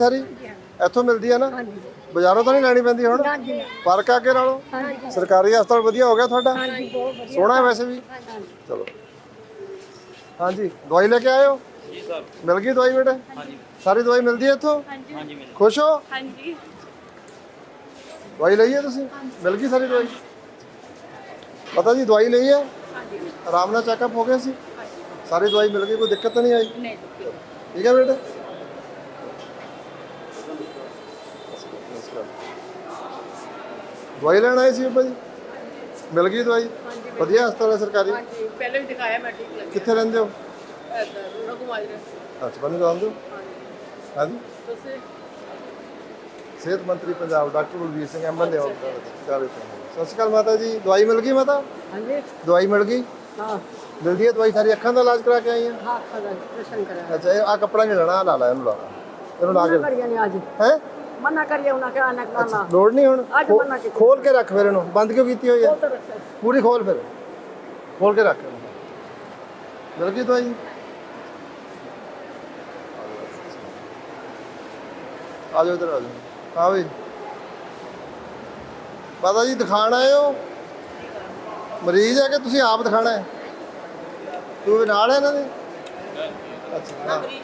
ਸਾਰੀ? ਇੱਥੋਂ ਮਿਲਦੀ ਹੈ ਨਾ? ਹਾਂਜੀ। ਬਾਜ਼ਾਰੋਂ ਤਾਂ ਨਹੀਂ ਲੈਣੀ ਪੈਂਦੀ ਹੁਣ? ਫ਼ਰਕ ਆ ਕੇ ਨਾਲੋਂ? ਹਾਂਜੀ। ਸਰਕਾਰੀ ਹਸਪਤਾਲ ਵਧੀਆ ਹੋ ਗਿਆ ਤੁਹਾਡਾ? ਹਾਂਜੀ ਬਹੁਤ ਵਧੀਆ। ਸੋਹਣਾ ਹੈ ਵੈਸੇ ਵੀ? ਚਲੋ। ਹਾਂਜੀ ਦਵਾਈ ਲੈ ਕੇ ਆਏ ਹੋ ਜੀ ਸਰ। ਮਿਲ ਗਈ ਦਵਾਈ ਬੇਟੇ? ਹਾਂਜੀ। ਸਾਰੀ ਦਵਾਈ ਮਿਲਦੀ ਹੈ ਇੱਥੋਂ? ਹਾਂਜੀ। ਖੁਸ਼ ਹੋ? ਹਾਂਜੀ। ਦਵਾਈ ਲਈ ਹੈ ਤੁਸੀਂ? ਮਿਲ ਗਈ ਸਾਰੀ ਦਵਾਈ? ਪਤਾ ਜੀ ਦਵਾਈ ਲਈ ਹੈ ਆਰਾਮ ਨਾਲ ਚੈੱਕਅਪ ਹੋ ਗਿਆ ਸੀ? ਸਾਰੀ ਦਵਾਈ ਮਿਲ ਗਈ ਕੋਈ ਦਿੱਕਤ ਤਾਂ ਨਹੀਂ ਆਈ? ਨਹੀਂ ਠੀਕ ਹੈ ਬੇਟੇ? ਦਵਾਈ ਲੈਣ ਆਏ ਸੀ ਬਾਬਾ ਜੀ? ਮਿਲ ਗਈ ਦਵਾਈ? ਵਧੀਆ ਹਸਪਤਾਲ ਹੈ ਸਰਕਾਰੀ? ਹਾਂਜੀ ਪਹਿਲੇ ਵੀ ਦਿਖਾਇਆ ਮੈਂ ਠੀਕ ਲੱਗਿਆ। ਕਿੱਥੇ ਰਹਿੰਦੇ ਹੋ? ਇੱਧਰ ਅੱਛਾ ਬੰਦੇ ਜਾਣਦੇ ਹੋ? ਹਾਂਜੀ। ਤੁਸੀਂ? ਸਿਹਤ ਮੰਤਰੀ ਪੰਜਾਬ ਡਾਕਟਰ ਬਲਵੀਰ ਸਿੰਘ ਐਮਐਲਏ ਚਾਰੇ ਤੋਂ ਸਤਿ ਸ਼੍ਰੀ ਅਕਾਲ ਮਾਤਾ ਜੀ। ਦਵਾਈ ਮਿਲ ਗਈ ਮਾਤਾ? ਹਾਂਜੀ। ਦਵਾਈ ਮਿਲ ਗਈ? ਹਾਂ। ਮਿਲਦੀ ਹੈ ਦਵਾਈ? ਸਾਰੀ ਅੱਖਾਂ ਦਾ ਇਲਾਜ ਕਰਾ ਕੇ ਆਈ ਹੈ? ਹਾਂ ਖੜਾ ਪ੍ਰਸ਼ਨ ਕਰਾ ਅੱਛਾ ਇਹ ਆ ਕੱਪੜਾ ਨਹੀਂ ਲੈਣਾ ਲਾ ਲਾ ਇਹਨੂੰ ਲਾ। ਇਹਨੂੰ ਲਾ ਕੇ ਕਰੀਏ ਨਹੀਂ ਅੱਜ। ਹੈ? ਮਨਾ ਕਰੀਏ ਉਹਨਾਂ ਕੇ ਆਨਕ ਲਾਣਾ ਲੋੜ ਨਹੀਂ ਹੁਣ? ਅੱਜ ਮਨਾ ਕੀਤੀ। ਖੋਲ ਕੇ ਰੱਖ ਫਿਰ ਇਹਨੂੰ। ਬੰਦ ਕਿਉਂ ਕੀਤੀ ਹੋਈ ਹੈ? ਤਾਂ ਪੂਰੀ ਖੋਲ ਫਿਰ। ਖੋਲ ਕੇ ਰੱਖ ਮਿਲ ਗਈ ਦਵਾਈ ਆ ਜਾਓ ਇਧਰ ਆ ਜਾਓ। ਹਾਂ ਵੀ ਪਤਾ ਜੀ ਦਿਖਾਣ ਆਏ ਹੋ? ਮਰੀਜ਼ ਹੈ ਕਿ ਤੁਸੀਂ ਆਪ ਦਿਖਾਣਾ ਹੈ? ਤੂੰ ਵੀ ਨਾਲ ਹੈ ਇਹਨਾਂ ਦੇ? ਅੱਛਾ ਹਾਂ। ਮਰੀਜ਼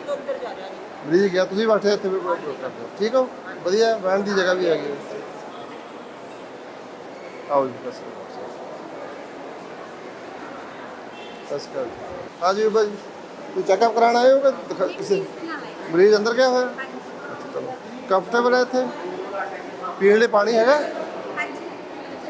ਗਿਆ ਤੁਸੀਂ ਬੈਠੇ ਇੱਥੇ ਵੀ ਕਰਦੇ ਹੋ ਠੀਕ ਹੋ? ਵਧੀਆ ਬਹਿਣ ਦੀ ਜਗ੍ਹਾ ਵੀ ਹੈਗੀ ਹੈ ਆਓ ਜੀ ਬਸ ਬਸ ਕਰ ਆ ਜੀ। ਬਾਈ ਤੂੰ ਚੈੱਕਅਪ ਕਰਾਉਣ ਆਏ ਹੋ ਕਿ ਦਿਖਾ- ਕਿਸੇ ਮਰੀਜ਼ ਅੰਦਰ ਗਿਆ ਹੋਇਆ? ਅੱਛਾ ਚਲੋ। ਕੰਫਰਟੇਬਲ ਹੈ ਇੱਥੇ? ਪੀਣ ਲਈ ਪਾਣੀ ਹੈਗਾ?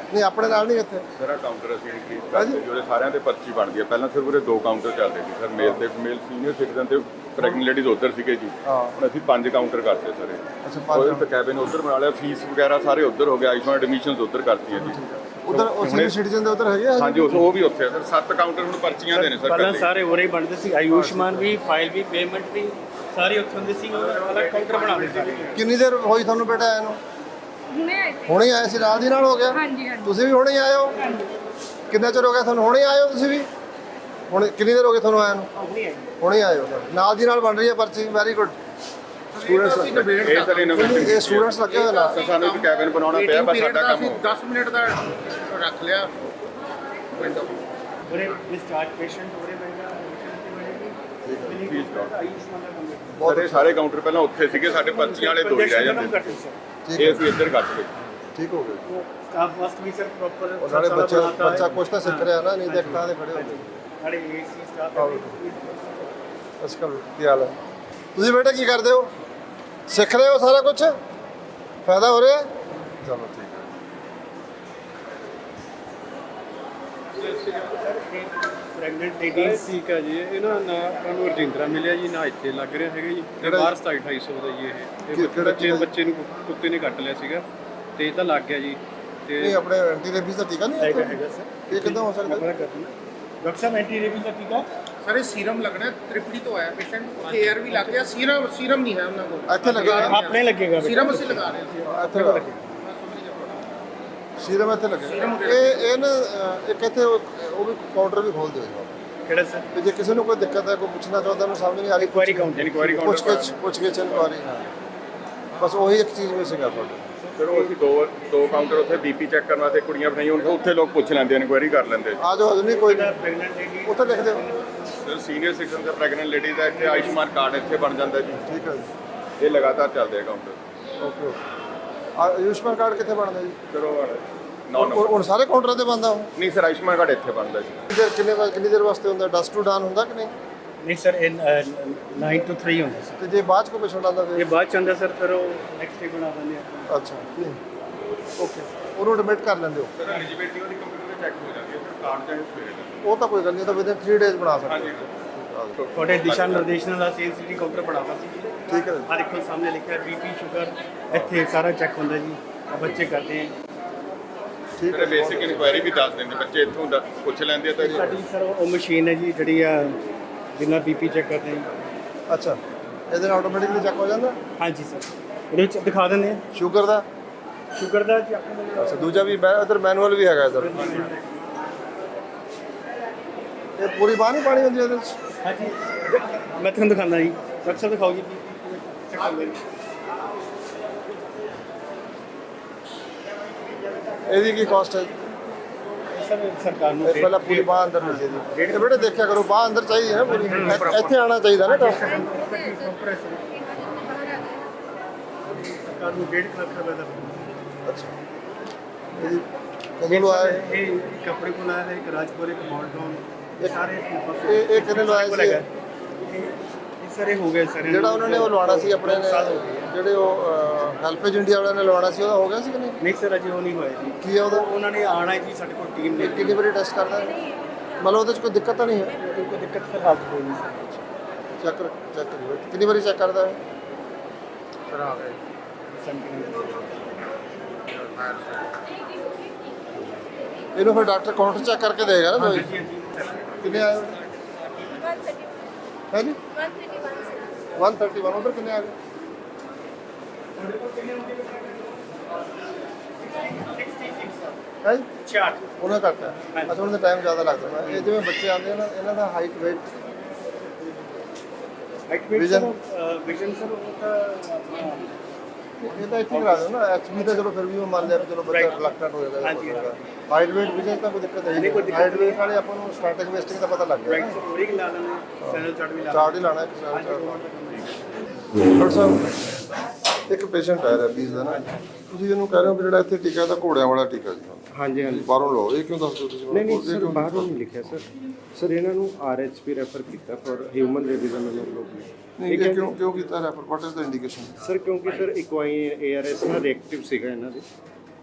ਨਹੀਂ ਆਪਣੇ ਨਾਲ ਨਹੀਂ ਇੱਥੇ। ਸਾਰਾ ਕਾਊਂਟਰ ਅਸੀਂ ਇੰਕਰੀਜ਼ ਹਾਂਜੀ। ਕਰਦੇ ਜਿਹੜੇ ਸਾਰਿਆਂ ਤੇ ਪਰਚੀ ਬਣਦੀ ਹੈ ਪਹਿਲਾਂ ਸਿਰਫ ਉਰੇ ਦੋ ਕਾਊਂਟਰ ਚੱਲਦੇ ਸੀ। ਸਰ ਮੇਲ ਤੇ ਮੇਲ ਸੀਨੀਅਰ ਸਿਟੀਜ਼ਨ ਤੇ ਪ੍ਰੈਗਨੈਂਟ ਲੇਡੀਜ਼ ਉੱਧਰ ਸੀਗੇ ਜੀ। ਹਾਂ। ਹੁਣ ਅਸੀਂ ਪੰਜ ਕਾਊਂਟਰ ਕਰਤੇ ਸਾਰੇ। ਅੱਛਾ ਪੰਜ ਤੇ ਕੈਬਿਨ ਉੱਧਰ ਬਣਾ ਲਿਆ ਫੀਸ ਵਗੈਰਾ ਸਾਰੇ ਉੱਧਰ ਹੋ ਗਏ ਆਈਸੋਨ ਐਡਮਿਸ਼ਨਸ ਉੱਧਰ ਕਰਤੀਆਂ ਜੀ। ਉਧਰ ਉਹ ਸੀਨੀਅਰ ਸਿਟੀਜ਼ਨ ਦੇ ਉਧਰ ਹੈਗੇ ਆ? ਹਾਂਜੀ ਉਸ- ਉਹ ਵੀ ਉੱਥੇ ਆ। ਸਰ ਸੱਤ ਕਾਊਂਟਰ ਹੁਣ ਪਰਚੀਆਂ ਦੇ ਨੇ ਸਰ ਪਹਿਲਾਂ ਇਕੱਲੇ। ਸਾਰੇ ਉਰੇ ਹੀ ਬਣਦੇ ਸੀ। ਆਯੁਸ਼ਮਾਨ ਵੀ ਫਾਈਲ ਵੀ ਪੇਮੈਂਟ ਵੀ ਸਾਰੇ ਉੱਥੇ ਹੁੰਦੇ ਸੀ। ਉਹ ਅਲੱਗ ਕਾਊਂਟਰ ਬਣਾ ਦਿੱਤੇ ਸੀ ਕਿੰਨੀ ਦੇਰ ਹੋਈ ਤੁਹਾਨੂੰ ਬੇਟਾ ਆਇਆ ਨੂੰ? ਹੁਣੇ ਆਏ ਸੀ। ਹੁਣੇ ਹੀ ਆਏ ਸੀ ਨਾਲ ਦੀ ਨਾਲ ਹੋ ਗਿਆ? ਹਾਂਜੀ ਹਾਂਜੀ। ਤੁਸੀਂ ਵੀ ਹੁਣੇ ਹੀ ਆਏ ਹੋ? ਕਿੰਨਾ ਚਿਰ ਹੋ ਗਿਆ ਤੁਹਾਨੂੰ ਹੁਣੇ ਆਏ ਹੋ ਤੁਸੀਂ ਵੀ? ਹੁਣ ਕਿੰਨੀ ਦੇਰ ਹੋ ਗਈ ਤੁਹਾਨੂੰ ਆਇਆ ਨੂੰ? ਹੁਣੇ ਆਏ। ਹੋ। ਨਾਲ ਦੀ ਨਾਲ ਬਣ ਰਹੀ ਹੈ ਪਰਚੀ ਵੈਰੀ ਗੁੱਡ ਸਟੂਡੈਂਟਸ ਇਹ ਸਰ ਇਨੋਵੇਸ਼ਨ ਇਹ ਸਟੂਡੈਂਟਸ ਲੱਗੇ ਹੋਏ ਨਾਲ। ਸਾਨੂੰ ਇੱਕ ਕੈਬਿਨ ਬਣਾਉਣਾ ਪਿਆ ਬਸ ਸਾਡਾ ਕੰਮ ਹੋ ਗਿਆ। 10 ਮਿੰਟ ਦਾ ਰੱਖ ਲਿਆ। ਉਰੇ ਡਿਸਚਾਰਜ ਪੇਸ਼ੈਂਟ ਉਰੇ ਬੈਠਾ ਕੰਮ ਸਰ ਕਾਊਂਟਰ ਪਹਿਲਾਂ ਉੱਥੇ ਸੀਗੇ ਸਾਡੇ ਪਰਚੀਆਂ ਵਾਲੇ ਦੋ ਹੀ ਰਹਿ ਜਾਂਦੇ। ਠੀਕ ਇਹ ਹੈ ਅਸੀਂ ਇੱਧਰ ਕੱਟ ਲਏ। ਠੀਕ ਹੋ ਗਏ। ਸਟਾਫ ਮਸਟ ਵੀ ਸਰ ਪ੍ਰੋਪਰ ਉਹ ਨਾਲੇ ਬੱਚਾ ਬੱਚਾ ਕੁਛ ਤਾਂ ਸਿੱਖ ਰਿਹਾ ਨਾ ਨਹੀਂ ਤੇ ਅੱਖਾਂ ਦੇ ਖੜੇ ਹੁੰਦੇ ਨਾਲੇ ਏਸੀ ਸਟਾਫ ਅਸਕਲ ਕੀ ਹਾਲ ਹੈ? ਤੁਸੀਂ ਬੇਟਾ ਕੀ ਕਰਦੇ ਹੋ? ਸਿੱਖ ਰਹੇ ਹੋ ਸਾਰਾ ਕੁਝ ਫਾਇਦਾ ਹੋ ਰਿਹਾ? ਚਲੋ ਠੀਕ ਹੈ। ਪ੍ਰੈਗਨੈਂਟ ਲੇਡੀਜ਼ ਠੀਕ ਹੈ ਜੀ ਇਹ ਨਾ ਨਾ ਸਾਨੂੰ ਰਜਿੰਦਰਾ ਮਿਲਿਆ ਜੀ ਨਾ ਇੱਥੇ ਲੱਗ ਰਿਹਾ ਹੈਗਾ ਜੀ। ਤੇ ਬਾਹਰ 27500 ਦਾ ਜੀ ਇਹ। ਇਹ ਬੱਚੇ ਨੂੰ ਕੁੱਤੇ ਨੇ ਕੱਟ ਲਿਆ ਸੀਗਾ ਤੇ ਇਹ ਤਾਂ ਲੱਗ ਗਿਆ ਜੀ ਤੇ ਨਹੀਂ ਆਪਣੇ ਐਂਟੀ ਰੇਬੀਜ਼ ਦਾ ਟੀਕਾ ਨਹੀਂ ਹੈਗਾ ਹੈ ਹੈਗਾ ਸਰ। ਇਹ ਕਿੱਦਾਂ ਹੋ ਸਕਦਾ? ਆਪਣਾ ਕਰਨਾ ਡਾਕਟਰ ਸਾਹਿਬ ਐਂਟੀ ਰੇਬੀਜ਼ ਦਾ ਟੀਕਾ ਸਰ ਇਹ ਸੀਰਮ ਲੱਗਣਾ ਤ੍ਰਿਪੜੀ ਤੋਂ ਆਇਆ ਪੇਸ਼ੈਂਟ ਉੱਥੇ 에ਅਰ ਵੀ ਲੱਗ ਗਿਆ ਸੀਰਮ ਸੀਰਮ ਨਹੀਂ ਹੈ ਉਹਨਾਂ ਕੋਲ ਇੱਥੇ ਲੱਗੇਗਾ ਆਪਣੇ ਲੱਗੇਗਾ। ਸੀਰਮ ਅਸੀਂ ਲਗਾ ਰਹੇ ਹਾਂ ਇੱਥੇ ਲਗਾ ਸੀਰਮ ਇੱਥੇ ਲੱਗੇਗਾ ਇਹ ਇਹ ਨਾ ਇੱਕ ਇੱਥੇ ਉਹ ਵੀ ਕਾਊਂਟਰ ਵੀ ਖੋਲ ਦਿਓ ਕਿਹੜਾ ਸਰ ਤੇ ਜੇ ਕਿਸੇ ਨੂੰ ਕੋਈ ਦਿੱਕਤ ਹੈ ਕੋਈ ਪੁੱਛਣਾ ਚਾਹੁੰਦਾ ਉਹਨੂੰ ਸਮਝ ਨਹੀਂ ਆ ਰਹੀ ਇਨਕੁਆਇਰੀ ਕਾਊਂਟਰ ਇਨਕੁਆਇਰੀ ਪੁੱਛ ਕਾਊਂਟਰ ਕੇ ਪੁੱਛ ਕੇ ਇਨਕੁਆਇਰੀ ਬਸ ਉਹੀ ਇੱਕ ਚੀਜ਼ ਵਿੱਚ ਸੀਗਾ ਤੁਹਾਡੇ। ਫਿਰ ਉਹ ਅਸੀਂ ਦੋ ਦੋ ਕਾਊਂਟਰ ਉੱਥੇ ਬੀਪੀ ਚੈੱਕ ਕਰਨ ਵਾਸਤੇ ਕੁੜੀਆਂ ਬਣਾਈਆਂ ਹੁਣ ਉੱਥੇ ਲੋਕ ਪੁੱਛ ਲੈਂਦੇ ਇਨਕੁਆਇਰੀ ਕਰ ਲੈਂਦੇ ਆ। ਜਾਓ ਹਜੇ ਨਹੀਂ ਕੋਈ। ਨਹੀਂ ਪ੍ਰੈਗਨੈਂਟ ਲੇਡੀ ਉੱਥੇ ਲਿਖ ਦਿਓ ਸਰ ਸੀਨੀਅਰ ਸਿਟੀਜ਼ਨ ਤੇ ਪ੍ਰੈਗਨੈਂਟ ਲੇਡੀ ਦਾ ਇੱਥੇ ਆਯੁਸ਼ਮਾਨ ਕਾਰਡ ਇੱਥੇ ਬਣ ਜਾਂਦਾ ਜੀ। ਠੀਕ ਹੈ ਜੀ। ਇਹ ਲਗਾਤਾਰ ਚੱਲਦੇ ਆ ਕਾਊਂਟਰ ਓਕੇ ਆ ਆਯੁਸ਼ਮਾਨ ਕਾਰਡ ਕਿੱਥੇ ਬਣਦਾ ਜੀ? ਚਲੋ ਨੌ ਹੁਣ ਨੰਬਰ। ਹੁਣ ਸਾਰੇ ਕਾਊਂਟਰਾਂ ਤੇ ਬੰਦਾ ਉਹ? ਨਹੀਂ ਸਰ ਆਯੁਸ਼ਮਾਨ ਕਾਰਡ ਇੱਥੇ ਬਣਦਾ ਜੀ। ਕਿੰਨੀ ਕਿੰਨੀ ਦੇਰ ਵਾਸਤੇ ਹੁੰਦਾ? ਡਸਟ ਟੂ ਡਾਨ ਹੁੰਦਾ ਕਿ ਨਹੀਂ? ਨਹੀਂ ਸਰ ਇਹ 9 ਤੋਂ 3 ਹੁੰਦਾ ਸਰ। ਤੇ ਜੇ ਬਾਅਦ ਚ ਕੋਈ ਪੇਸ਼ੈਂਟ ਆਉਂਦਾ ਇਹ ਫਿਰ ਬਾਅਦ ਚ ਆਉਂਦਾ ਸਰ ਫਿਰ ਉਹ ਨੈਕਸਟ ਡੇ ਬਣਾ ਦਿੰਦੇ ਆ ਅੱਛਾ ਨਹੀਂ। ਓਕੇ ਉਹਨੂੰ ਐਡਮਿਟ ਕਰ ਲੈਂਦੇ ਹੋ। ਸਰ ਐਲੀਜੀਬਿਲਟੀ ਉਹਦੀ ਕੰਪਿਊਟਰ ਤੇ ਚੈੱਕ ਹੋ ਜਾਂਦੀ ਹੈ ਸਰ ਕਾਰਡ ਜਾਂ ਸਵੇਰੇ ਉਹ ਤਾਂ ਕੋਈ ਗੱਲ ਨਹੀਂ ਉਹ ਤਾਂ ਵਿਦਿਨ 3 ਡੇਜ਼ ਬਣਾ ਸਕਦੇ ਹੋ। ਤੁਹਾਡੇ ਦਿਸ਼ਾ ਨਿਰਦੇਸ਼ ਨਾਲ ਅਸੀਂ ਸਿਟੀ ਕਾਊਂਟਰ ਬਣਾਵਾ ਸੀ। ਜੀ ਠੀਕ ਹੈ ਆ ਦੇਖੋ ਸਾਹਮਣੇ ਲਿਖਿਆ ਬੀਪੀ ਸ਼ੂਗਰ ਇੱਥੇ ਸਾਰਾ ਚੈੱਕ ਹੁੰਦਾ ਜੀ। ਆ ਬੱਚੇ ਕਰਦੇ ਆ। ਠੀਕ ਫਿਰ ਬੇਸਿਕ ਇਨਕੁਆਇਰੀ ਵੀ ਦੱਸ ਦਿੰਦੇ ਬੱਚੇ ਇੱਥੋਂ ਦ- ਪੁੱਛ ਲੈਂਦੇ ਆ ਤਾਂ ਜੀ। ਸਾਡੀ ਸਰ ਉਹ ਮਸ਼ੀਨ ਹੈ ਜੀ ਜਿਹੜੀ ਆ ਜਿੰਨਾ ਬੀਪੀ ਚੈੱਕ ਕਰਦੇ ਹਾਂ ਅੱਛਾ ਇਹਦੇ ਆਟੋਮੈਟਿਕਲੀ ਚੈੱਕ ਹੋ ਜਾਂਦਾ? ਹਾਂਜੀ ਸਰ। ਇਹਦੇ ਵਿੱਚ ਦਿਖਾ ਦਿੰਦੇ ਆ ਸ਼ੂਗਰ ਦਾ? ਸ਼ੂਗਰ ਦਾ ਜੀ ਆਪਾਂ ਅੱਛਾ ਦੂਜਾ ਵੀ ਇਧਰ ਮੈਨੂਅਲ ਵੀ ਹੈਗਾ ਇਧਰ। ਇਹ ਪੂਰੀ ਬਾਹ ਨਹੀਂ ਪਾਣੀ ਹੁੰਦੀ ਇਹਦੇ ਵਿੱਚ? ਹਾਂਜੀ। ਮੈਂ ਤੁਹਾਨੂੰ ਦਿਖਾਉਂਦਾ ਜੀ। ਡਾਕਟਰ ਸਾਹਿਬ ਜੀ। ਇਹਦੀ ਕੀ ਕਾਸਟ ਹੈ? ਸਰ ਸਰਕਾਰ ਨੂੰ ਇਹ ਪਹਿਲਾਂ ਪੂਰੀ ਬਾਹ ਅੰਦਰ ਨਹੀਂ ਸੀ ਇਹ ਬੇਟੇ ਦੇਖਿਆ ਕਰੋ ਬਾਹ ਅੰਦਰ ਚਾਹੀਦੀ ਹੈ ਨਾ ਪੂਰੀ। ਇੱਥੇ- ਇੱਥੇ ਆਣਾ ਚਾਹੀਦਾ ਨਾ ਡਾਕਟਰ ਸਰਕਾਰ ਨੂੰ 1.5 ਲੱਖ ਰੁਪਏ ਦਾ ਅੱਛਾ। ਇਹਦੀ ਕਦੋਂ ਲਵਾਇਆ ਇਹ? ਇਹ ਆਪਣੇ ਕੋਲ ਆਇਆ ਹੈ, ਇੱਕ ਰਾਜਪੁਰ ਇੱਕ ਮੌਲਟਾਊਨ ਇਹ ਸਾਰੇ ਇਹ ਇਹ ਕਿੰਨੇ ਲਵਾਇਆ ਸੀ? ਇਹ? ਇਹ ਸਾਰੇ ਹੋ ਗਏ ਸਰ। ਜਿਹੜਾ ਉਹਨਾਂ ਨੇ ਉਹ ਲਵਾਉਣਾ ਸੀ ਆਪਣੇ ਨੇ ਜਿਹੜੇ ਉਹ ਹੈਲਪੇਜ ਇੰਡੀਆ ਵਾਲਿਆਂ ਨੇ ਲਵਾਉਣਾ ਸੀ ਉਹਦਾ ਹੋ ਗਿਆ ਸੀ ਕਿ ਨਹੀਂ? ਨਹੀਂ ਸਰ ਅਜੇ ਉਹ ਨਹੀਂ ਹੋਇਆ ਜੀ। ਕੀ ਹੈ ਉਹਦਾ? ਉਹਨਾਂ ਨੇ ਆਣਾ ਹੈ ਜੀ ਸਾਡੇ ਕੋਲ ਟੀਮ ਨੇ। ਕਿੰਨੀ ਵਾਰੀ ਟੈਸਟ ਕਰਦਾ ਹੈ? ਮਤਲਬ ਉਹਦੇ ਚ ਕੋਈ ਦਿੱਕਤ ਤਾਂ ਨਹੀਂ ਹੈ? ਕੋਈ ਦਿੱਕਤ ਫਿਲਹਾਲ ਕੋਈ ਨਹੀਂ ਸਰ। ਚੈੱਕ ਚੈੱਕ ਕਰਿਓ ਕਿੰਨੀ ਵਾਰੀ ਚੈੱਕ ਕਰਦਾ ਹੈ? ਸਰ ਆ ਗਏ ਇਹਨੂੰ ਫਿਰ ਡਾਕਟਰ ਕਾਊਂਟਰ ਚੈੱਕ ਕਰਕੇ ਦੇਗਾ ਨਾ ਦਵਾਈ ਕਿੰਨੇ ਆਏ ਹੈ ਜੀ? 131 ਉਧਰ ਕਿੰਨੇ ਆ ਗਏ? ਹੈ? ਜੀ ਚਾਰ। ਉਹਨਾਂ ਕਰਤਾ ਅੱਛਾ ਉਹਨਾਂ ਦਾ ਟਾਈਮ ਜ਼ਿਆਦਾ ਲੱਗਦਾ ਨਾ ਇਹ ਜਿਵੇਂ ਬੱਚੇ ਆਉਂਦੇ ਆ ਨਾ ਇਹਨਾਂ ਦਾ height weight Vision? Vision sir ਉਹ ਤਾਂ ਇਹ ਤਾਂ ਇੱਥੇ ਕਰਾ ਦਿਓ ਨਾ। ਐਚਪੀ ਤਾਂ ਚਲੋ ਫਿਰ ਵੀ ਉਹ ਮੰਨ ਲਿਆ ਵੀ ਚਲੋ ਬੱਚਾ Right. ਰਿਲੈਕਟਡ ਹੋਏਗਾ ਹਾਂਜੀ, ਹਾਂਜੀ। ਹਾਈਟ weight ਵਿਜਨ ਤਾਂ ਕੋਈ ਦਿੱਕਤ ਹੈ ਨਹੀਂ, ਕੋਈ ਨਹੀਂ ਦਿੱਕਤ ਹਾਈਟ weight ਵਾਲੇ ਆਪਾਂ ਨੂੰ ਸਟੈਟਿਕ ਵੇਸਟਿੰਗ ਦਾ ਪਤਾ ਲੱਗ ਰਾਈਟ ਗਿਆ ਸਰ ਉਹੀ ਲਾ ਲੈਣੇ। ਸੈਨਲ ਚਾਰਟ ਵੀ ਲਾ ਚਾਰਟ ਹੀ ਲਾਣਾ। ਇੱਕ ਚਾਰਟ ਡਾਕਟਰ ਸਾਹਿਬ ਇੱਕ ਪੇਸ਼ੈਂਟ ਹੈ ਰੈਬੀਜ਼ ਦਾ ਨਾ। ਤੁਸੀਂ ਇਹਨੂੰ ਕਹਿ ਰਹੇ ਹੋ ਕਿ ਜਿਹੜਾ ਇੱਥੇ ਟੀਕਾ ਤਾਂ ਘੋੜਿਆਂ ਵਾਲਾ ਟੀਕਾ ਜੀ। ਹਾਂਜੀ ਹਾਂਜੀ। ਬਾਹਰੋਂ ਲਓ ਇਹ ਕਿਉਂ ਦੱਸਦੇ ਹੋ ਤੁਸੀਂ? ਨਹੀਂ ਨਹੀਂ ਸਰ ਬਾਹਰੋਂ ਨਹੀਂ ਲਿਖਿਆ ਸਰ। ਸਰ ਇਹਨਾਂ ਨੂੰ ਆਰਐਚਪੀ ਰੈਫਰ ਕੀਤਾ ਫॉर ਹਿਊਮਨ ਰਿਵੀਜ਼ਨ ਉਹਨਾਂ ਲੋਕ ਨਹੀਂ ਇਹ ਕਿਉਂ ਕਿਉਂ ਕੀਤਾ refer what is the indication sir ਕਿਉਂਕਿ ਸਰ ਇਕਵਾਈ ਏਆਰਐਸ ਨਾਲ ਰਿਐਕਟਿਵ ਸੀਗਾ ਇਹਨਾਂ ਦੇ।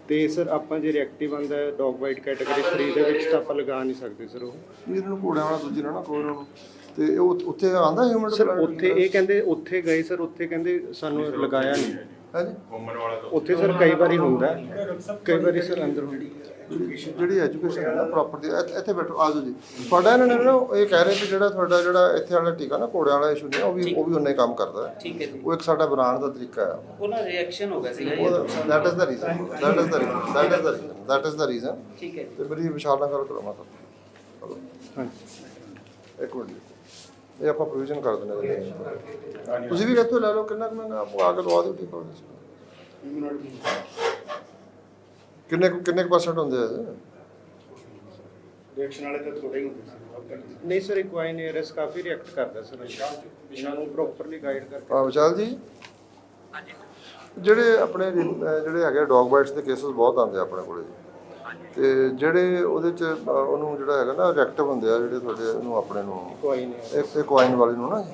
ਤੇ ਸਰ ਆਪਾਂ ਜੇ ਰਿਐਕਟਿਵ ਆਂਦਾ ਡੌਗ ਵਾਈਟ ਕੈਟਾਗਰੀ 3 ਦੇ ਵਿੱਚ ਤਾਂ ਆਪਾਂ ਲਗਾ ਨਹੀਂ ਸਕਦੇ ਸਰ ਉਹ। ਇਹਨਾਂ ਨੂੰ ਘੋੜਿਆਂ ਵਾਲਾ ਦੂਜੀ ਨਾ ਨਾ ਕੋਈ ਨੂੰ ਤੇ ਉਹ ਉੱਥੇ ਆਂਦਾ ਹਿਊਮਨ ਸਰ ਉੱਥੇ ਇਹ ਕਹਿੰਦੇ ਉੱਥੇ ਗਏ ਸਰ ਉੱਥੇ ਕਹਿੰਦੇ ਸਾਨੂੰ ਲਗਾਇਆ ਨਹੀਂ। ਹੈ ਜੀ ਘੁੰਮਣ ਵਾਲਾ ਤਾਂ ਉੱਥੇ ਸਰ ਕਈ ਵਾਰੀ ਹੁੰਦਾ ਕਈ ਵਾਰੀ ਸਰ ਅੰਦਰ ਹੁੰਦੀ ਹੈ। ਜਿਹੜੀ ਐਜੂਕੇਸ਼ਨ ਹੈ ਨਾ ਪ੍ਰਾਪਰਟੀ ਇੱਥੇ ਬੈਠੋ ਆਜੋ ਜੀ। ਤੁਹਾਡਾ ਇਹਨਾਂ ਨੇ ਨਾ ਇਹ ਕਹਿ ਰਹੇ ਕਿ ਜਿਹੜਾ ਤੁਹਾਡਾ ਜਿਹੜਾ ਇੱਥੇ ਵਾਲਾ ਟੀਕਾ ਨਾ ਘੋੜਿਆਂ ਵਾਲਾ ਇਸ਼ੂ ਨਹੀਂ ਹੈ, ਉਹ ਵੀ ਉਹ ਵੀ ਉਨਾ ਹੀ ਕੰਮ ਕਰਦਾ ਹੈ। ਠੀਕ ਹੈ ਜੀ। ਉਹ ਇੱਕ ਸਾਡਾ ਬਣਾਉਣ ਦਾ ਤਰੀਕਾ ਹੈ। ਉਹਨਾਂ ਰਿਐਕਸ਼ਨ ਹੋ ਗਿਆ ਜੀ। That is the reason that is the reason that is the reason that is the reason ਠੀਕ ਹੈ। ਤੇ ਮੇਰੀ ਵਿਸ਼ਾਲ ਨਾਲ ਗੱਲ ਕਰੋ ਮੈਂ ਚਲੋ। ਹਾਂਜੀ ਇੱਕ ਮਿੰਟ। ਇਹ ਆਪਾਂ ਪ੍ਰੋਵੀਜ਼ਨ ਕਰ ਦਿੰਦੇ ਹਾਂ। ਤੁਸੀਂ ਵੀ ਕਿੱਥੋਂ ਲੈ ਲਓ ਕਿੰਨਾ ਕੁ ਮਹਿੰਗਾ ਆਪੋ ਆ ਕੇ ਲਵਾ ਦਿਓ ਟੀਕਾ ਉਹਦੇ ਚ ਕਿੰਨੇ ਕੁ- ਕਿੰਨੇ ਪਰਸੈਂਟ ਹੁੰਦੇ ਆ ਇਹਦੇ? ਰਿਐਕਸ਼ਨ ਵਾਲੇ ਤਾਂ ਥੋੜੇ ਹੀ ਹੁੰਦੇ ਸਰ ਨਹੀਂ ਸਰ ਇਕਵਾਈ ਨੇ ਏਆਰਐਸ ਕਾਫੀ ਰਿਐਕਟ ਕਰਦਾ ਸਰ। ਇਹਨਾਂ ਨੂੰ ਪ੍ਰੋਪਰਲੀ ਗਾਈਡ ਕਰਕੇ। ਆ ਵਿਸ਼ਾਲ ਜੀ? ਜਿਹੜੇ ਆਪਣੇ ਅਹ, ਜਿਹੜੇ ਹੈਗੇ ਡੌਗ ਬਾਈਟਸ ਦੇ ਕੇਸਸ ਬਹੁਤ ਆਉਂਦੇ ਆ ਆਪਣੇ ਕੋਲੇ ਜੀ। ਤੇ ਜਿਹੜੇ ਉਹਦੇ ਚ ਅਹ, ਉਹਨੂੰ ਜਿਹੜਾ ਹੈਗਾ ਨਾ ਰਿਐਕਟਿਵ ਹੁੰਦੇ ਆ ਜਿਹੜੇ ਤੁਹਾਡੇ ਉਹਨੂੰ ਆਪਣੇ ਨੂੰ ਇਕਵਾਈ ਨੇ ਇੱਕ ਇੱਕ ਵਾਈਨ ਵਾਲੀ ਨੂੰ ਨਾ ਜੀ,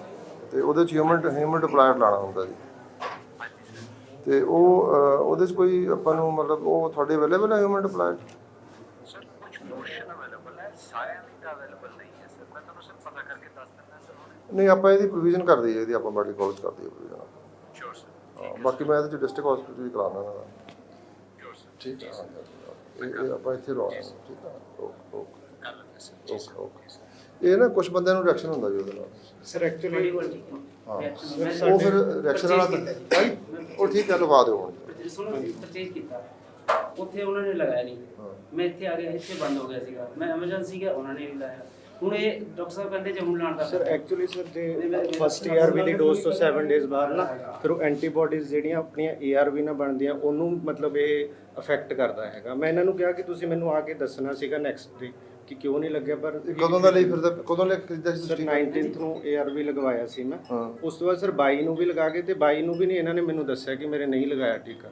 ਤੇ ਉਹਦੇ ਚ ਹਿਊਮਨ ਹਿਊਮਨ ਡਿਪਲਾਇਰ ਲਾਣਾ ਹੁੰਦਾ ਜੀ। ਤੇ ਉਹ ਅਹ, ਉਹਦੇ ਚ ਕੋਈ ਆਪਾਂ ਨੂੰ ਮਤਲਬ ਉਹ ਤੁਹਾਡੇ ਅਵੇਲੇਬਲ ਹੈ ਹਿਊਮਨ ਡਿਪਲਾਇਰ ਸਰ ਕੁਝ ਪੋਰਸ਼ਨ ਅਵੇਲੇਬਲ ਹੈ? ਸਾਰਿਆਂ ਲਈ ਤਾਂ ਅਵੇਲੇਬਲ ਨਹੀਂ ਹੈ ਸਰ ਮੈਂ ਤੁਹਾਨੂੰ ਸਿਰਫ ਪਤਾ ਕਰਕੇ ਦੱਸ ਦਿੰਦਾ ਸਰ ਨਹੀਂ ਆਪਾਂ ਇਹਦੀ ਪ੍ਰੋਵੀਜ਼ਨ ਕਰ ਦਈਏ ਇਹਦੀ ਆਪਾਂ ਮੈਡੀਕਲ ਕਾਲਜ ਕਰ ਦਈਏ ਪ੍ਰੋਵੀਜ਼ਨ ਸ਼ੋਰ ਸਰ ਬਾਕੀ ਮੈਂ ਇਹਦੇ ਚ ਡਿਸਟ੍ਰਿਕਟ ਹਸਪੀਟਲ ਵੀ ਕਰਾਉਣਾ ਇਹਨਾਂ ਦਾ। ਸ਼ੋਰ ਸਰ ਠੀਕ ਹੈ ਇਹ ਇਹ ਆਪਾਂ ਇੱਥੇ ਲਵਾਉਣਾ ਠੀਕ ਹੈ ਓਕੇ ਓਕੇ। ਕਰ ਲੈਂਦੇ ਸਰ ਓਕੇ ਓਕੇ। ਇਹ ਨਾ ਕੁਝ ਬੰਦਿਆਂ ਨੂੰ ਰਿਐਕਸ਼ਨ ਹੁੰਦਾ ਜੀ ਉਹਦੇ ਨਾਲ। ਸਰ ਐਕਚੁਅਲੀ ਹਾਂ। ਉਹ ਫਿਰ ਰਿਐਕਸ਼ਨ ਵਾਲਾ ਭਾਈ ਉਹ ਠੀਕ ਹੈ ਲਵਾ ਦਿਓ ਹੁਣ। ਸੁਣੋ ਪਰਚੇਜ ਕੀਤਾ। ਉੱਥੇ ਉਹਨਾਂ ਨੇ ਲਗਾਇਆ ਨਹੀਂ। ਮੈਂ ਇੱਥੇ ਆ ਗਿਆ ਇੱਥੇ ਬੰਦ ਹੋ ਗਿਆ ਸੀਗਾ। ਮੈਂ ਐਮਰਜੈਂਸੀ ਗਿਆ ਉਹਨਾਂ ਨੇ ਵੀ ਲਾਇਆ ਹੁਣ ਇਹ ਡਾਕਟਰ ਸਾਹਿਬ ਕਹਿੰਦੇ ਜੇ ਹੁਣ ਲਾਣ ਦਾ ਸਰ ਐਕਚੁਅਲੀ ਸਰ ਜੇ ਫਸਟ ਏਆਰਵੀ ਦੀ ਡੋਜ਼ ਤੋਂ 7 ਡੇਜ਼ ਬਾਅਦ ਨਾ ਫਿਰ ਉਹ ਐਂਟੀਬਾਡੀਜ਼ ਜਿਹੜੀਆਂ ਆਪਣੀਆਂ ਏਆਰਵੀ ਨਾਲ ਬਣਦੀਆਂ ਉਹਨੂੰ ਮਤਲਬ ਇਹ ਅਫੈਕਟ ਕਰਦਾ ਹੈਗਾ। ਮੈਂ ਇਹਨਾਂ ਨੂੰ ਕਿਹਾ ਕਿ ਤੁਸੀਂ ਮੈਨੂੰ ਆ ਕੇ ਦੱਸਣਾ ਸੀਗਾ ਨੈਕਸਟ ਡੇ ਕਿ ਕਿਉਂ ਨਹੀਂ ਲੱਗਿਆ ਪਰ ਕਦੋਂ ਦਾ ਲਈ ਫਿਰਦਾ ਕਦੋਂ ਲੈ ਖਰੀਦਿਆ ਸੀ ਸਰ ਤੁਸੀਂ 19th ਨੂੰ ਏਆਰਵੀ ਲਗਵਾਇਆ ਸੀ ਮੈਂ ਹਾਂ। ਉਸ ਤੋਂ ਬਾਅਦ ਸਰ 22 ਨੂੰ ਵੀ ਲਗਾ ਕੇ ਤੇ 22 ਨੂੰ ਵੀ ਨਹੀਂ ਇਹਨਾਂ ਨੇ ਮੈਨੂੰ ਦੱਸਿਆ ਕਿ ਮੇਰੇ ਨਹੀਂ ਲਗਾਇਆ ਟੀਕਾ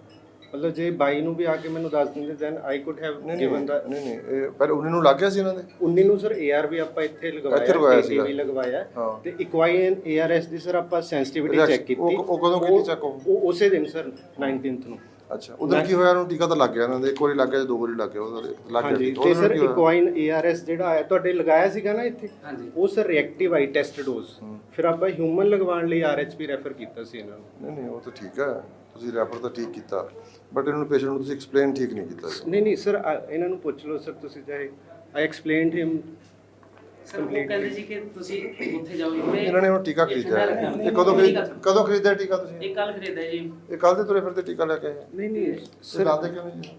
ਮਤਲਬ ਜੇ 22 ਨੂੰ ਵੀ ਆ ਕੇ ਮੈਨੂੰ ਦੱਸ ਦਿੰਦੇ ਦੈਨ ਆਈ ਕੁਡ ਹੈਵ ਨਹੀਂ ਗਿਵਨ ਦਾ ਨਹੀਂ ਨਹੀਂ ਇਹ ਪਰ ਉਹਨਾਂ ਨੂੰ ਲੱਗ ਗਿਆ ਸੀ ਇਹਨਾਂ ਦੇ 19 ਨੂੰ ਸਰ ਏਆਰਵੀ ਆਪਾਂ ਇੱਥੇ ਲਗਵਾਇਆ ਇੱਥੇ ਲਗਵਾਇਆ TT ਸੀਗਾ। ਵੀ ਲਗਵਾਇਆ ਹਾਂ। ਤੇ ਇਕਵਾਈਨ ਏਆਰਐਸ ਦੀ ਸਰ ਆਪਾਂ ਸੈਂਸਿਟੀਵਿਟੀ Reaction- ਚੈੱਕ ਕੀਤੀ ਉਹ- ਉਹ ਕਦੋਂ ਕੀਤੀ check ਉਹ? ਉਹ ਉਸੇ ਦਿਨ ਸਰ 19th ਨੂੰ ਅੱਛਾ ਉਧਰ ਕੀ ਹੋਇਆ? ਉਹਨੂੰ ਟੀਕਾ ਤਾਂ ਲੱਗ ਗਿਆ ਇਹਨਾਂ ਦੇ ਇੱਕ ਵਾਰੀ ਲੱਗ ਗਿਆ ਜਾਂ ਦੋ ਵਾਰੀ ਲੱਗ ਗਿਆ ਉਹਦਾ ਲੱਗ ਗਿਆ ਹਾਂਜੀ। ਤੇ ਸਰ? ਇਕਵਾਈਨ ਏਆਰਐਸ ਜਿਹੜਾ ਆਇਆ ਤੁਹਾਡੇ ਲਗਾਇਆ ਸੀਗਾ ਨਾ ਇੱਥੇ? ਹਾਂਜੀ। ਉਹ sir reactive I test dose ਫਿਰ ਆਪਾਂ ਹਿਊਮਨ ਲਗਵਾਉਣ ਲਈ ਆਰਐਚਪੀ ਰੈਫਰ ਕੀਤਾ ਸੀ ਇਹਨਾਂ ਨੂੰ। ਨਹੀਂ ਨਹੀਂ ਉਹ ਤਾਂ ਠੀਕ ਹੈ। ਤੁਸੀਂ ਰੈਫਰ ਤਾਂ ਠੀਕ ਕੀਤਾ। ਬਟ ਇਹਨਾਂ ਨੂੰ ਪੇਸ਼ੈਂਟ ਨੂੰ ਤੁਸੀਂ ਐਕਸਪਲੇਨ ਠੀਕ ਨਹੀਂ ਕੀਤਾ। ਨਹੀਂ ਨਹੀਂ ਸਰ ਇਹਨਾਂ ਨੂੰ ਪੁੱਛ ਲਓ ਸਰ ਤੁਸੀਂ ਚਾਹੇ। ਆਈ ਐਕਸਪਲੇਨਡ ਹਿਮ ਸਰ ਉਹ ਕਹਿੰਦੇ ਸੀ ਕਿ ਤੁਸੀਂ ਉੱਥੇ ਜਾਓ ਇਹਨਾਂ ਨੇ ਹੁਣ ਟੀਕਾ ਖਰੀਦਿਆ ਹੈ। ਇਹ ਕਦੋਂ ਖਰੀਦ ਕਦੋਂ ਖਰੀਦਿਆ ਟੀਕਾ ਤੁਸੀਂ? ਇਹ ਕੱਲ ਖਰੀਦਿਆ ਜੀ। ਇਹ ਕੱਲ ਦੇ ਤੁਰੇ ਫਿਰਦੇ ਟੀਕਾ ਲੈ ਕੇ ਆਏ ਨਹੀਂ ਨਹੀਂ ਸਰ ਲਾਦੇ ਕਿਉਂ ਨਹੀਂ?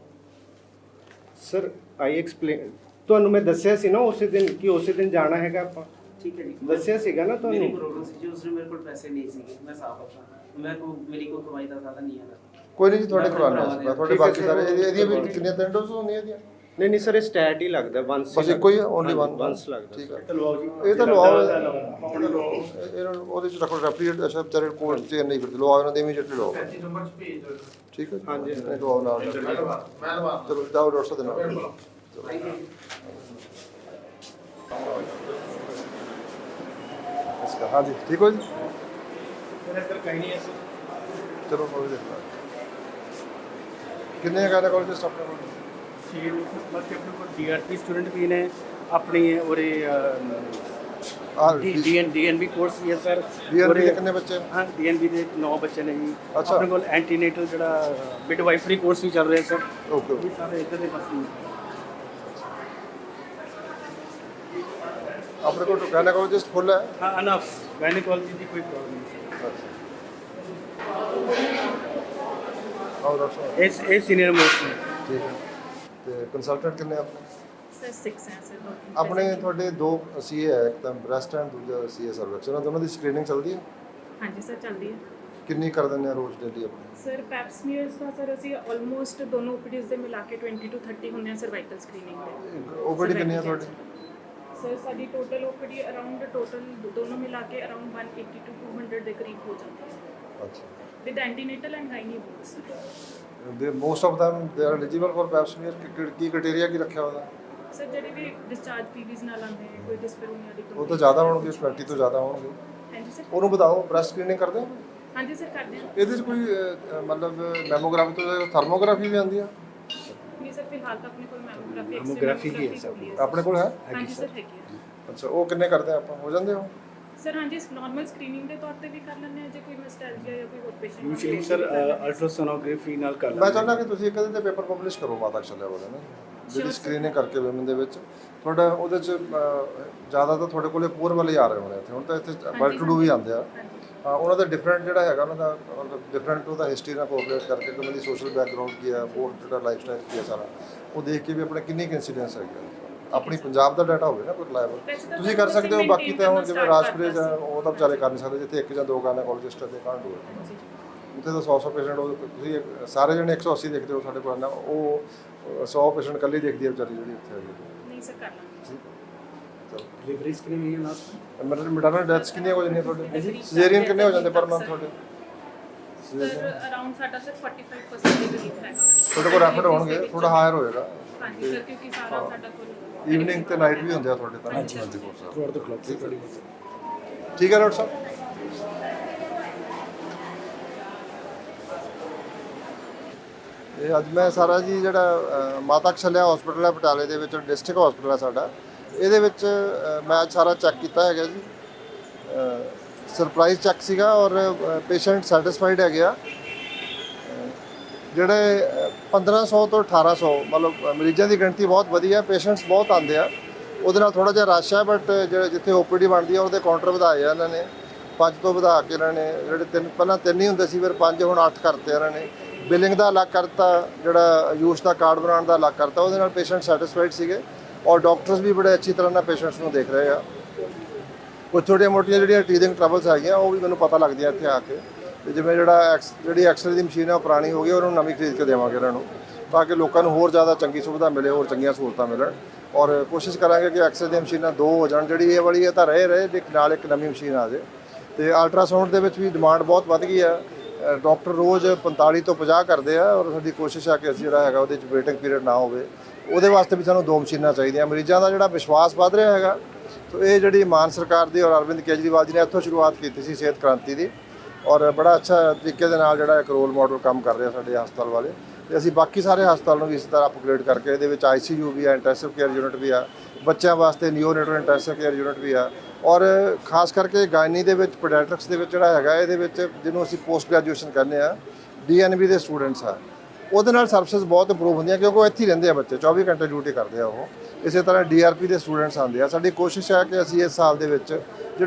ਸਰ ਆਈ ਐਕਸਪਲੇਨ ਤੁਹਾਨੂੰ ਮੈਂ ਦੱਸਿਆ ਸੀ ਨਾ ਉਸੇ ਦਿਨ ਕਿ ਉਸੇ ਦਿਨ ਜਾਣਾ ਹੈਗਾ ਆਪਾਂ। ਠੀਕ ਹੈ ਜੀ। ਦੱਸਿਆ ਸੀਗਾ ਨਾ ਮੇਰੀ ਤੁਹਾਨੂੰ ਪ੍ਰੋਬਲਮ ਸੀ ਜੀ ਉਸ ਵੇਲੇ ਮੇਰੇ ਕੋਲ ਪੈਸੇ ਨਹੀਂ ਸੀਗੇ। ਮੈਂ ਸਾਫ਼ ਆਪਣਾ ਮੈਂ ਕੋ ਮੇਰੀ ਕੋਈ ਕਮਾਈ ਦਾ ਸਾਧਨ ਨਹੀਂ ਹੈਗਾ। ਕੋਈ ਨਹੀਂ ਜੀ ਤੁਹਾਡੇ ਆਪਣੇ ਮੈਂ ਤੁਹਾਡੇ ਬਾਕੀ ਸਰ, ਸਾਰੇ ਇਹਦੀ- ਇਹਦੀਆਂ ਵੀ। ਕਿੰਨੀਆਂ ਤਿੰਨ ਡੋਜ਼ ਹੁੰਦੀਆਂ ਇਹਦੀਆਂ। ਨਹੀਂ ਨਹੀਂ ਸਰ ਇਹ ਸਟੈਟ ਹੀ ਲੱਗਦਾ ਵਨਸ ਬਸ ਇੱਕੋ ਹੀ ਓਨਲੀ ਵਨ ਵਨਸ ਲੱਗਦਾ ਠੀਕ ਹੈ ਲਵਾਓ ਜੀ ਇਹ ਤਾਂ ਲਵਾਓ ਇਹਨਾਂ ਨੂੰ ਉਹਦੇ ਚ ਰੱਖੋ ਰੈਫਰੀ ਅਸ਼ਾ ਵਿਚਾਰੇ ਕੋਰਸ ਤੇ ਨਹੀਂ ਫਿਰਦੇ ਲਵਾਓ ਇਹਨਾਂ ਦੇ ਇਮੀਡੀਏਟਲੀ ਲਵਾਓ ਨੰਬਰ ਚ ਭੇਜ ਦਿਓ। ਠੀਕ ਹੈ ਹਾਂਜੀ ਲਵਾਓ ਨਾਲ ਮੈਂ ਲਵਾ ਚਲੋ ਜਾਓ ਡਾਕਟਰ ਸਾਹਿਬ ਦੇ ਨਾਲ। इसका हाँ जी ठीक हो जी चलो कोई देखना कितने का कॉलेज स्टाफ ਸੀਟ ਮਤਲਬ ਆਪਣੇ ਕੋਲ ਡੀਆਰਪੀ ਸਟੂਡੈਂਟ ਵੀ ਨੇ ਆਪਣੀ ਔਰ ਆ ਡੀਐਨ ਡੀਐਨਬੀ ਕੋਰਸ ਵੀ ਹੈ ਸਰ ਡੀਐਨਬੀ ਦੇ ਕਿੰਨੇ ਬੱਚੇ? ਹਾਂ ਡੀਐਨਬੀ ਦੇ 9 ਬੱਚੇ ਨੇ ਜੀ। ਅੱਛਾ। ਆਪਣੇ ਕੋਲ ਐਂਟੀਨੇਟਲ ਜਿਹੜਾ ਮਿਡਵਾਈਫਰੀ ਕੋਰਸ ਵੀ ਚੱਲ ਰਿਹਾ ਸਰ ਓਕੇ ਇਹ ਸਾਰੇ ਇੱਧਰ ਦੇ ਪਾਸੇ ਨੇ। ਆਪਣੇ ਕੋਲ ਗਾਇਨੋਕੋਲੋਜਿਸਟ ਫੁੱਲ ਹੈ? ਹਾਂ ਅਨਫ ਗਾਇਨੋਕੋਲੋਜੀ ਦੀ ਕੋਈ ਪ੍ਰੋਬਲਮ ਨਹੀਂ ਆਓ ਡਾਕਟਰ ਸਾਹਿਬ ਇਸ ਇਹ ਸੀਨੀਅਰ ਮੋਸਟ ਨੇ। ਠੀਕ ਹੈ। ਤੇ ਕੰਸਲਟੈਂਟ ਕਿੰਨੇ ਆਪਣੇ? ਸਰ 6 ਹੈ ਸਰ ਦੋ ਤਿੰਨ ਆਪਣੇ present- ਤੁਹਾਡੇ ਦੋ ਸੀਏ ਹੈ ਇੱਕ ਤਾਂ ਬ੍ਰੈਸਟ ਐਂਡ ਦੂਜਾ ਸੀਏ ਸਰਵੈਕਸ ਉਹਨਾਂ ਦੋਨਾਂ ਦੀ ਸਕਰੀਨਿੰਗ ਚੱਲਦੀ ਹੈ? ਹਾਂਜੀ ਸਰ ਚੱਲਦੀ ਹੈ। ਕਿੰਨੀ ਕਰ ਦਿੰਦੇ ਆ ਰੋਜ਼ ਡੇਲੀ ਆਪਣੇ? ਸਰ ਪੈਪਸਮੀਅਰਸ ਦਾ ਸਰ ਅਸੀਂ ਆਲਮੋਸਟ ਦੋਨੋਂ ਓਪੀਡੀਜ਼ ਦੇ ਮਿਲਾ ਕੇ 20 ਟੂ 30 ਹੁੰਦੇ ਆ ਸਰਵਾਈਕਲ ਸਕਰੀਨਿੰਗ ਦੇ। ਓਪੀਡੀ ਕਿੰਨੀ ਆ ਤੁਹਾਡੀ? ਸਰ ਸਾਡੀ ਟੋਟਲ ਓਪੀਡੀ ਅਰਾਊਂਡ ਟੋਟਲ ਦੋਨੋਂ ਮਿਲਾ ਕੇ ਅਰਾਊਂਡ 180 ਟੂ 200 ਦੇ ਕਰੀਬ ਹੋ ਜਾਂਦੀ ਹੈ। They most of them they are eligible for pap smear Ki criteria ਕੀ ਰੱਖਿਆ ਉਹਦਾ ਸਰ ਜਿਹੜੇ ਵੀ ਡਿਸਚਾਰਜ ਪੀਵੀਜ਼ ਨਾਲ ਆਉਂਦੇ ਹੈ ਕੋਈ ਡਿਸਪਰੋਨੀਆ ਦੀ ਉਹ ਤਾਂ ਜ਼ਿਆਦਾ ਹੋਣਗੇ 20 ਤੋਂ ਜ਼ਿਆਦਾ ਹੋਣਗੇ ਹਾਂਜੀ ਸਰ ਉਹਨੂੰ ਬਤਾਓ ਬ੍ਰੈਸਟ ਸਕਰੀਨਿੰਗ ਕਰਦੇ ਹੋ ਹਾਂਜੀ ਸਰ ਕਰਦੇ ਹਾਂ ਇਹਦੇ 'ਚ ਕੋਈ ਅਹ, ਮਤਲਬ ਮੈਮੋਗ੍ਰਾਫੀ ਤੋਂ ਥਰਮੋਗ੍ਰਾਫੀ ਵੀ ਆਉਂਦੀ ਆ ਨਹੀਂ ਸਰ ਫਿਲਹਾਲ ਤਾਂ ਆਪਣੇ ਕੋਲ ਮੈਮੋਗ੍ਰਾਫੀ Mammography ਹੀ ਹੈ ਸਰ। ਆਪਣੇ ਕੋਲ ਹੈ ਹਾਂਜੀ ਸਰ ਹੈਗੀ ਹੈ ਅੱਛਾ ਉਹ ਕਿੰਨੇ ਕਰਦੇ ਆ ਆਪਾਂ ਹੋ ਜਾਂਦੇ ਹੋ ਸਰ ਹਾਂਜੀ ਨਾਰਮਲ ਸਕਰੀਨਿੰਗ ਦੇ ਤੌਰ ਤੇ ਵੀ ਕਰ ਲੈਂਦੇ ਹਾਂ ਜੇ ਕੋਈ ਨਸਟੈਲਜੀਆ ਜਾਂ ਕੋਈ ਹੋਰ ਪੇਸ਼ੈਂਟ ਯੂਜੂਅਲੀ ਸਰ ਅਲਟਰਾਸੋਨੋਗ੍ਰਾਫੀ ਨਾਲ ਕਰ ਮੈਂ ਚਾਹੁੰਦਾ ਕਿ ਤੁਸੀਂ ਇੱਕ ਇਹਦੇ ਤੇ ਪੇਪਰ ਪਬਲਿਸ਼ ਕਰੋ ਮਾਤਾ ਚੱਲਿਆ ਵਾਲਾ ਨਾ। ਜਿਹੜੀ ਸਕਰੀਨਿੰਗ ਕਰਕੇ ਵਿਮਨ ਦੇ ਵਿੱਚ। ਤੁਹਾਡਾ ਉਹਦੇ ਚ ਜ਼ਿਆਦਾ ਤਾਂ ਤੁਹਾਡੇ ਕੋਲੇ ਪੂਰ ਵਾਲੇ ਹੀ ਆ ਰਹੇ ਹੋਣੇ ਇੱਥੇ। ਹੁਣ ਤਾਂ ਇੱਥੇ ਵੈਲ ਟੂ ਡੂ ਵੀ ਆਉਂਦੇ ਆ। ਹਾਂ, ਉਹਨਾਂ ਦਾ ਡਿਫਰੈਂਟ ਜਿਹੜਾ ਹੈਗਾ ਉਹਨਾਂ ਦਾ ਡਿਫਰੈਂਟ ਉਹਦਾ ਹਿਸਟਰੀ ਨਾਲ ਕੋਆਪਰੇਟ ਕਰਕੇ ਕਿ ਉਹਨਾਂ ਦੀ ਸੋਸ਼ਲ ਬੈਕਗ੍ਰਾਉਂਡ ਕੀ ਹੈ ਹੋਰ ਜਿਹੜਾ ਲਾਈਫ ਸਟਾਈਲ ਕੀ ਹੈ ਸਾਰਾ ਉਹ ਦੇਖ ਕੇ ਵੀ ਆਪਣੇ ਕਿੰਨੀ ਇਨਸੀਡੈਂਸ ਹੈਗੀ ਆ। ਆਪਣੀ ਪੰਜਾਬ ਦਾ ਡਾਟਾ ਹੋਵੇ ਨਾ ਕੋਈ ਰਿਲਾਇਬਲ ਤੁਸੀਂ ਕਰ ਸਕਦੇ ਹੋ ਬਾਕੀ ਤਾਂ ਹੁਣ ਜਿਵੇਂ ਰਾਜਪੁਰੇ ਜਾਂ ਉਹ ਤਾਂ ਵਿਚਾਰੇ ਕਰ ਨਹੀਂ ਸਕਦੇ ਜਿੱਥੇ ਇੱਕ ਜਾਂ ਦੋ ਗਾਇਨੋਕੋਲੋਜਿਸਟ ਤੇ ਕਾਂਡ ਹੋਏ ਉੱਥੇ ਤਾਂ 100 100 ਪੇਸ਼ੈਂਟ ਉਹ ਤੁਸੀਂ ਸਾਰੇ ਜਣੇ 180 ਦੇਖਦੇ ਹੋ ਸਾਡੇ ਕੋਲ ਨਾ ਉਹ 100 ਪੇਸ਼ੈਂਟ ਇਕੱਲੀ ਦੇਖਦੀ ਹੈ ਵਿਚਾਰੀ ਜਿਹੜੀ ਉੱਥੇ ਹੈਗੀ ਨਹੀਂ ਸਰ ਕਰ ਲਾਂਗੇ। ਡਿਲੀਵਰੀ ਸਕਰੀਨਿੰਗ ਹੈ ਲਾਸਟ ਮਤਲਬ ਮਿਡਰਨਲ ਡੈਥਸ ਕਿੰਨੀਆਂ ਹੋ ਜਾਂਦੀਆਂ ਤੁਹਾਡੇ। ਸੀਜ਼ੇਰੀਅਨ ਕਿੰਨੇ ਹੋ ਜਾਂਦੇ ਪਰ ਮੰਥ ਤੁਹਾਡੇ? ਸਰ ਅਰਾਊਂਡ ਸਾਡਾ ਸਰ 45% ਦੇ ਕਰੀਬ ਹੈਗਾ। ਤੁਹਾਡੇ ਕੋਲ ਰੈਫਰ ਹੋਣਗੇ ਥੋੜਾ ਹਾਇਰ ਹੋਏਗਾ। ਹਾਂਜੀ ਸਰ ਕਿਉਂਕਿ ਸਾਰਾ ਸਾਡਾ ਕੋਲ ਈਵਨਿੰਗ ਤੇ ਨਾਈਟ ਵੀ ਹੁੰਦੇ ਆ ਤੁਹਾਡੇ ਤਾਂ। ਹਾਂਜੀ ਹਾਂਜੀ ਥਰੂਆਊਟ ਦ ਕਲੌਕ ਠੀਕ ਹੈ ਡਾਕਟਰ ਸਾਹਿਬ? ਇਹ ਅੱਜ ਮੈਂ ਸਾਰਾ ਜੀ ਜਿਹੜਾ ਮਾਤਾ ਕਸ਼ਲਿਆ ਹਸਪੀਟਲ ਹੈ ਪਟਿਆਲੇ ਦੇ ਵਿੱਚ ਡਿਸਟ੍ਰਿਕਟ ਹਸਪੀਟਲ ਹੈ ਸਾਡਾ। ਇਹਦੇ ਵਿੱਚ ਮੈਂ ਅੱਜ ਸਾਰਾ ਚੈੱਕ ਕੀਤਾ ਹੈਗਾ ਜੀ। ਸਰਪ੍ਰਾਈਜ਼ ਚੈੱਕ ਸੀਗਾ ਔਰ ਪੇਸ਼ੈਂਟ ਸੈਟੀਸਫਾਈਡ ਹੈਗੇ ਆ। ਜਿਹੜੇ 1500 ਤੋਂ 1800 ਮਤਲਬ ਮਰੀਜ਼ਾਂ ਦੀ ਗਿਣਤੀ ਬਹੁਤ ਵਧੀਆ ਪੇਸ਼ੈਂਟਸ ਬਹੁਤ ਆਉਂਦੇ ਆ। ਉਹਦੇ ਨਾਲ ਥੋੜਾ ਜਿਹਾ ਰਸ਼ ਹੈ, ਬਟ ਜਿਹੜੇ ਜਿੱਥੇ ਓਪੀਡੀ ਬਣਦੀ ਆ, ਉਹਦੇ ਕਾਊਂਟਰ ਵਧਾਏ ਆ ਇਹਨਾਂ ਨੇ। ਪੰਜ ਤੋਂ ਵਧਾ ਕੇ ਇਹਨਾਂ ਨੇ, ਜਿਹੜੇ ਤਿੰਨ, ਪਹਿਲਾਂ ਤਿੰਨ ਹੀ ਹੁੰਦੇ ਸੀ, ਫਿਰ ਪੰਜ, ਹੁਣ ਅੱਠ ਕਰਤੇ ਇਹਨਾਂ ਨੇ। ਬਿਲਿੰਗ ਦਾ ਅਲੱਗ ਕਰਤਾ, ਜਿਹੜਾ ਆਯੂਸ਼ ਦਾ ਕਾਰਡ ਬਣਾਉਣ ਦਾ ਅਲੱਗ ਕਰਤਾ, ਉਹਦੇ ਨਾਲ ਪੇਸ਼ੈਂਟ ਸੈਟੀਸਫਾਈਡ ਸੀਗੇ। ਔਰ ਡਾਕਟਰਸ ਵੀ ਬੜੇ ਅੱਛੀ ਤਰ੍ਹਾਂ ਨਾਲ ਪੇਸ਼ੈਂਟਸ ਨੂੰ ਦੇਖ ਰਹੇ ਆ। ਕੁਝ ਛੋਟੀਆਂ ਮੋਟੀਆਂ ਜਿਹੜੀਆਂ ਟੀਦਿੰਗ ਟਰਬਲਸ ਹੈਗੀਆਂ, ਉਹ ਵੀ ਮੈਨੂੰ ਪਤਾ ਲੱਗਦੀਆਂ ਇੱਥੇ ਆ ਕੇ। ਤੇ ਜਿਵੇਂ ਜਿਹੜਾ ਐਕਸ ਜਿਹੜੀ ਐਕਸਰੇ ਦੀ ਮਸ਼ੀਨ ਹੈ ਉਹ ਪੁਰਾਣੀ ਹੋ ਗਈ ਉਹਨੂੰ ਨਵੀਂ ਖਰੀਦ ਕੇ ਦੇਵਾਂਗੇ ਇਹਨਾਂ ਨੂੰ। ਤਾਂ ਕਿ ਲੋਕਾਂ ਨੂੰ ਹੋਰ ਜ਼ਿਆਦਾ ਚੰਗੀ ਸੁਵਿਧਾ ਮਿਲੇ ਹੋਰ ਚੰਗੀਆਂ ਸਹੂਲਤਾਂ ਮਿਲਣ। ਔਰ ਕੋਸ਼ਿਸ਼ ਕਰਾਂਗੇ ਕਿ ਐਕਸਰੇ ਦੀਆਂ ਮਸ਼ੀਨਾਂ ਦੋ ਹੋ ਜਾਣ। ਜਿਹੜੀ ਇਹ ਵਾਲੀ ਹੈ ਤਾਂ ਰਹੇ ਰਹੇ ਇੱਕ ਨਾਲ ਇੱਕ ਨਵੀਂ ਮਸ਼ੀਨ ਆ ਜਾਵੇ ਤੇ ਅਲਟਰਾਸਾਊਂਡ ਦੇ ਵਿੱਚ ਵੀ ਡਿਮਾਂਡ ਬਹੁਤ ਵੱਧ ਗਈ ਹੈ ਅ, ਡਾਕਟਰ ਰੋਜ਼ 45 ਤੋਂ 50 ਕਰਦੇ ਆ ਔਰ ਸਾਡੀ ਕੋਸ਼ਿਸ਼ ਆ ਕਿ ਅਸੀਂ ਜਿਹੜਾ ਹੈਗਾ ਉਹਦੇ ਚ ਵੇਟਿੰਗ ਪੀਰੀਅਡ ਨਾ ਹੋਵੇ। ਉਹਦੇ ਵਾਸਤੇ ਵੀ ਸਾਨੂੰ ਦੋ ਮਸ਼ੀਨਾਂ ਚਾਹੀਦੀਆਂ। ਮਰੀਜ਼ਾਂ ਦਾ ਜਿਹੜਾ ਵਿਸ਼ਵਾਸ ਵੱਧ ਰਿਹਾ ਹੈਗਾ ਸੋ ਇਹ ਜਿਹੜੀ ਮਾਨ ਸਰਕਾਰ ਦੀ ਔਰ ਅਰਵਿੰਦ ਕੇਜਰੀਵਾਲ ਜੀ ਨੇ ਇੱਥੋਂ ਸ਼ੁਰੂਆਤ ਕੀਤੀ ਸੀ ਸਿਹਤ ਕ੍ਰਾਂਤੀ ਦੀ। ਔਰ ਬੜਾ ਅੱਛਾ ਤਰੀਕੇ ਦੇ ਨਾਲ ਜਿਹੜਾ ਇੱਕ ਰੋਲ ਮਾਡਲ ਕੰਮ ਕਰ ਰਿਹਾ ਸਾਡੇ ਹਸਪਤਾਲ ਵਾਲੇ। ਤੇ ਅਸੀਂ ਬਾਕੀ ਸਾਰੇ ਹਸਪਤਾਲ ਨੂੰ ਵੀ ਇਸ ਤਰ੍ਹਾਂ ਅਪਗ੍ਰੇਡ ਕਰਕੇ ਇਹਦੇ ਵਿੱਚ ਆਈਸੀਯੂ ਵੀ ਆ ਇੰਟੈਂਸਿਵ ਕੇਅਰ ਯੂਨਿਟ ਵੀ ਆ, ਬੱਚਿਆਂ ਵਾਸਤੇ ਨਿਓਨੇਟਲ ਇੰਟੈਂਸਿਵ ਕੇਅਰ ਯੂਨਿਟ ਵੀ ਆ। ਔਰ ਖਾਸ ਕਰਕੇ ਗਾਇਨੀ ਦੇ ਵਿੱਚ ਪੀਡੀਆਟ੍ਰਿਕਸ ਦੇ ਵਿੱਚ ਜਿਹੜਾ ਹੈਗਾ, ਇਹਦੇ ਵਿੱਚ ਜਿਹਨੂੰ ਅਸੀਂ ਪੋਸਟ ਗ੍ਰੈਜੂਏਸ਼ਨ ਕਹਿੰਦੇ ਆ ਡੀਐਨਬੀ ਦੇ ਸਟੂਡੈਂਟਸ ਆ। ਉਹਦੇ ਨਾਲ ਸਰਵਿਸਿਜ਼ ਬਹੁਤ ਇੰਪਰੂਵ ਹੁੰਦੀਆਂ ਕਿਉਂਕਿ ਉਹ ਇੱਥੇ ਹੀ ਰਹਿੰਦੇ ਆ ਬੱਚੇ 24 ਘੰਟੇ ਡਿਊਟੀ ਕਰਦੇ ਆ ਉਹ। ਇਸੇ ਤਰ੍ਹਾਂ ਡੀਆਰਪੀ ਦੇ ਸਟੂਡੈਂਟਸ ਆਉਂਦੇ ਆ। ਸਾਡੀ ਕੋਸ਼ਿਸ਼ ਹੈ ਕਿ ਅਸੀਂ ਇਸ ਸਾਲ ਦੇ ਵਿੱਚ ਜਿਹੜੇ